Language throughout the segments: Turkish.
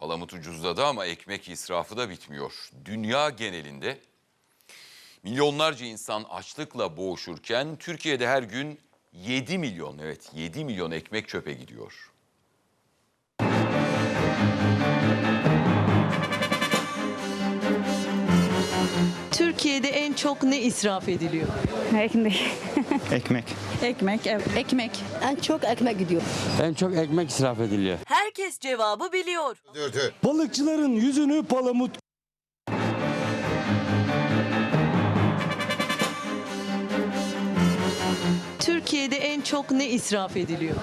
Palamut ucuzladı ama ekmek israfı da bitmiyor. Dünya genelinde milyonlarca insan açlıkla boğuşurken Türkiye'de her gün 7 milyon evet 7 milyon ekmek çöpe gidiyor. Çok ne israf ediliyor? Ekmek. Ekmek. Ekmek, evet. Ekmek. En çok ekmek gidiyor. En çok ekmek israf ediliyor. Herkes cevabı biliyor. Balıkçıların yüzünü palamut çok ne israf ediliyor?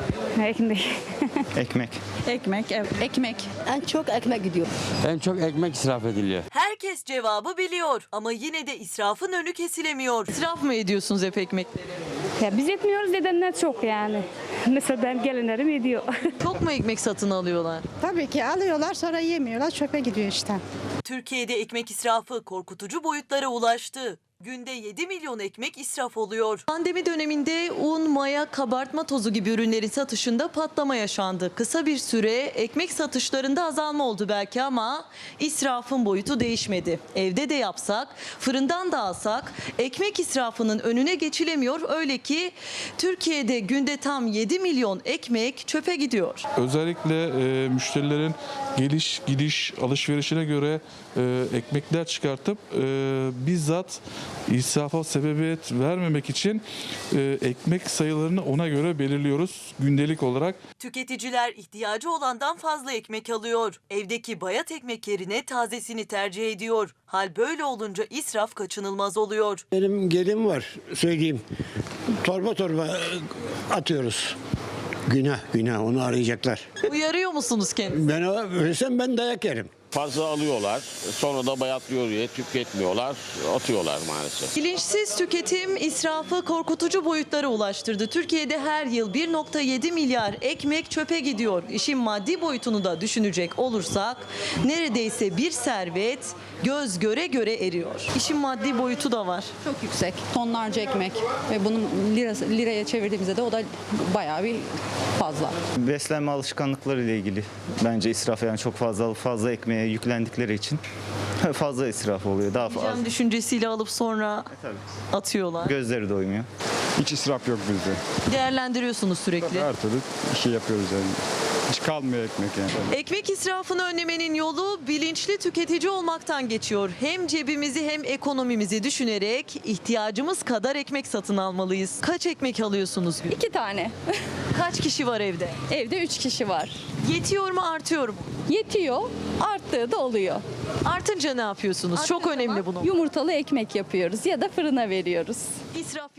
Ekmek. Ekmek. Ekmek, evet. Ekmek. En çok ekmek gidiyor. En çok ekmek israf ediliyor. Herkes cevabı biliyor ama yine de israfın önü kesilemiyor. İsraf mı ediyorsunuz hep ekmekleri? Ya biz etmiyoruz edenler çok yani. Mesela benim gelinlerim ediyor. Çok mu ekmek satın alıyorlar? Tabii ki alıyorlar sonra yemiyorlar çöpe gidiyor işte. Türkiye'de ekmek israfı korkutucu boyutlara ulaştı. Günde 7 milyon ekmek israf oluyor. Pandemi döneminde un, maya, kabartma tozu gibi ürünlerin satışında patlama yaşandı. Kısa bir süre ekmek satışlarında azalma oldu belki ama israfın boyutu değişmedi. Evde de yapsak, fırından da alsak ekmek israfının önüne geçilemiyor. Öyle ki Türkiye'de günde tam 7 milyon ekmek çöpe gidiyor. Özellikle e, müşterilerin geliş gidiş alışverişine göre e, ekmekler çıkartıp e, bizzat israfa sebebiyet vermemek için e, ekmek sayılarını ona göre belirliyoruz gündelik olarak. Tüketiciler ihtiyacı olandan fazla ekmek alıyor. Evdeki bayat ekmek yerine tazesini tercih ediyor. Hal böyle olunca israf kaçınılmaz oluyor. Benim gelin var söyleyeyim. Torba torba atıyoruz. Günah günah onu arayacaklar. Uyarıyor musunuz kendinizi? Ben o- ölsem ben dayak yerim. Fazla alıyorlar. Sonra da bayatlıyor diye tüketmiyorlar. Atıyorlar maalesef. Bilinçsiz tüketim israfı korkutucu boyutlara ulaştırdı. Türkiye'de her yıl 1.7 milyar ekmek çöpe gidiyor. İşin maddi boyutunu da düşünecek olursak neredeyse bir servet göz göre göre eriyor. İşin maddi boyutu da var. Çok yüksek. Tonlarca ekmek. Ve bunun lirası, liraya çevirdiğimizde de o da bayağı bir fazla. Beslenme alışkanlıkları ile ilgili bence israf yani çok fazla fazla ekmeğe yüklendikleri için fazla israf oluyor. Daha fazla düşüncesiyle alıp sonra atıyorlar. gözleri doymuyor. hiç israf yok bizde. Değerlendiriyorsunuz sürekli. Her türlü şey yapıyoruz yani. Hiç kalmıyor ekmek yani. Ekmek israfını önlemenin yolu bilinçli tüketici olmaktan geçiyor. Hem cebimizi hem ekonomimizi düşünerek ihtiyacımız kadar ekmek satın almalıyız. Kaç ekmek alıyorsunuz gün? İki tane. Kaç kişi var evde? Evde üç kişi var. Yetiyor mu artıyor mu? Yetiyor. Arttığı da oluyor. Artınca ne yapıyorsunuz? Çok Arttığı önemli zaman bunu. Yumurtalı ekmek yapıyoruz ya da fırına veriyoruz. İsraf.